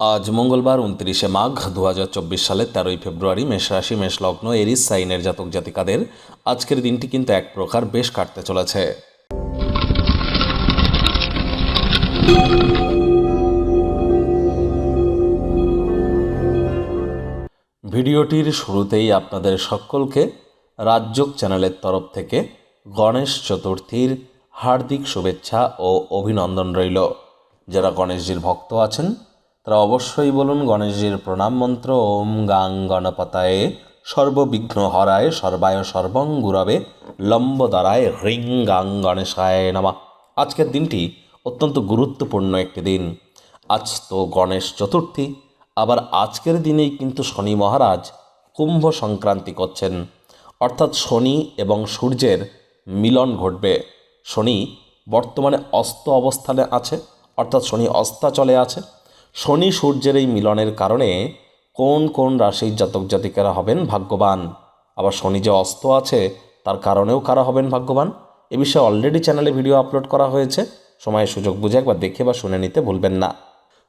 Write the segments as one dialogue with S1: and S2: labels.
S1: আজ মঙ্গলবার উনত্রিশে মাঘ দু হাজার চব্বিশ সালের তেরোই ফেব্রুয়ারি মেষ রাশি, মেষ এরিস, সাইনের জাতক জাতিকাদের আজকের দিনটি কিন্তু এক প্রকার বেশ কাটতে চলেছে। ভিডিওটির শুরুতেই আপনাদের সকলকে রাজ্যক চ্যানেলের তরফ থেকে গণেশ চতুর্থীর হার্দিক শুভেচ্ছা ও অভিনন্দন রইল। যারা গণেশজির ভক্ত আছেন তারা অবশ্যই বলুন গণেশজির প্রণাম মন্ত্র, ওম গাং গণপতায়ে সর্ববিঘ্ন হরায় সর্বায় সর্বং গুরবে লম্বদরায় হ্রিং গাং গণেশায় নামা। আজকের দিনটি অত্যন্ত গুরুত্বপূর্ণ একটি দিন। আজ তো গণেশ চতুর্থী, আবার আজকের দিনেই কিন্তু শনি মহারাজ কুম্ভ সংক্রান্তি করছেন। অর্থাৎ শনি এবং সূর্যের মিলন ঘটবে। শনি বর্তমানে অস্ত অবস্থানে আছে, অর্থাৎ শনি অস্তাচলে আছে। শনি সূর্যের এই মিলনের কারণে কোন কোন রাশির জাতক জাতিকারা হবেন ভাগ্যবান? আবার শনি যে অস্ত আছে, তার কারণেও কারা হবেন ভাগ্যবান? এ বিষয়ে অলরেডি চ্যানেলে ভিডিও আপলোড করা হয়েছে। সময় সুযোগ বুঝে একবার দেখে বা শুনে নিতে ভুলবেন না।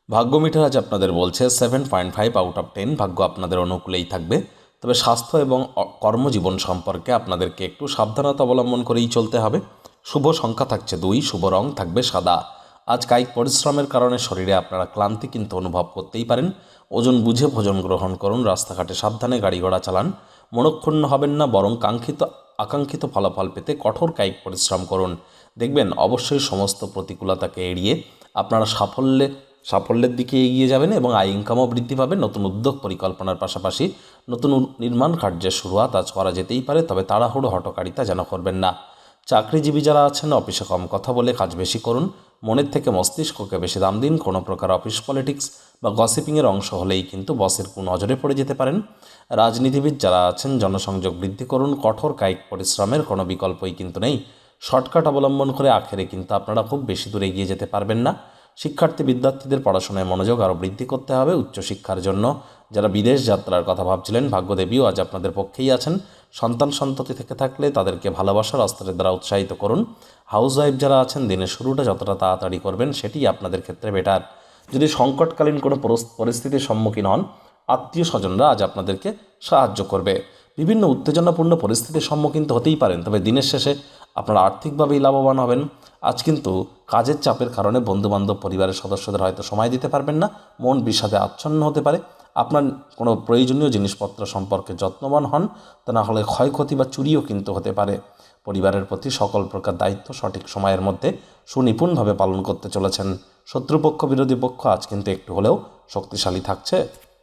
S1: ভাগ্য মিটার আজ আপনাদের বলছে seven point five out of ten ভাগ্য আপনাদের অনুকূলেই থাকবে। তবে স্বাস্থ্য এবং কর্মজীবন সম্পর্কে আপনাদেরকে একটু সাবধানতা অবলম্বন করেই চলতে হবে। শুভ সংখ্যা থাকছে দুই, শুভ রং থাকবে সাদা। আজ কায়িক পরিশ্রমের কারণে শরীরে আপনারা ক্লান্তি কিন্তু অনুভব করতেই পারেন। ওজন বুঝে ভোজন গ্রহণ করুন, রাস্তাঘাটে সাবধানে গাড়ি ঘোড়া চালান, মনক্ষুণ্ণ হবেন না, বরং কাঙ্ক্ষিত, আকাঙ্ক্ষিত ফলাফল পেতে কঠোর কায়িক পরিশ্রম করুন। দেখবেন অবশ্যই সমস্ত প্রতিকূলতাকে এড়িয়ে আপনারা সাফল্যে, সাফল্যের দিকে এগিয়ে যাবেন এবং আয় ইনকামও বৃদ্ধি পাবে নতুন উদ্যোগ পরিকল্পনার পাশাপাশি নতুন নির্মাণ কার্যের শুরুয়াত আজ করা যেতেই পারে, তবে তাড়াহুড়ো হটকারিতা যেন করবেন না। চাকরিজীবী যারা আছেন, অফিসে কম কথা বলে কাজ বেশি করুন। মনের থেকে মস্তিষ্ককে বেশি দাম দিন। কোনো প্রকার অফিস পলিটিক্স বা গসিপিংয়ের অংশ হলেই কিন্তু বসের নজরে পড়ে যেতে পারেন। রাজনীতিবিদ যারা আছেন, জনসংযোগ বৃদ্ধি করুন। কঠোর কায়িক পরিশ্রমের কোনো বিকল্পই কিন্তু নেই। শর্টকাট অবলম্বন করে আখেরে কিন্তু আপনারা খুব বেশি দূরে এগিয়ে যেতে পারবেন না। শিক্ষার্থী, বিদ্যার্থীদের পড়াশোনায় মনোযোগ আরও বৃদ্ধি করতে হবে উচ্চশিক্ষার জন্য। যারা বিদেশ যাত্রার কথা ভাবছিলেন, ভাগ্যদেবীও আজ আপনাদের পক্ষেই আছেন। সন্তান সন্ততি থেকে থাকলে তাদেরকে ভালোবাসার অস্ত্রের দ্বারা উৎসাহিত করুন। হাউস ওয়াইফ যারা আছেন, দিনের শুরুটা যতটা তাড়াতাড়ি করবেন সেটি আপনাদের ক্ষেত্রে বেটার। যদি সংকটকালীন কোনো পরিস্থিতির সম্মুখীন হন আত্মীয় স্বজনরা আজ আপনাদেরকে সাহায্য করবে। বিভিন্ন উত্তেজনাপূর্ণ পরিস্থিতির সম্মুখীন তো হতেই পারেন, তবে দিনের শেষে আপনারা আর্থিকভাবেই লাভবান হবেন। আজ কিন্তু কাজের চাপের কারণে বন্ধুবান্ধব, পরিবারের সদস্যদের হয়তো সময় দিতে পারবেন না, মন বিষাদে আচ্ছন্ন হতে পারে। আপনার কোনো প্রয়োজনীয় জিনিসপত্র সম্পর্কে যত্নবান হন, তা না হলে ক্ষয়ক্ষতি বা চুরিও কিন্তু হতে পারে। পরিবারের প্রতি সকল প্রকার দায়িত্ব সঠিক সময়ের মধ্যে সুনিপুণভাবে পালন করতে চলেছেন। শত্রুপক্ষ, বিরোধী পক্ষ আজ কিন্তু একটু হলেও শক্তিশালী থাকছে।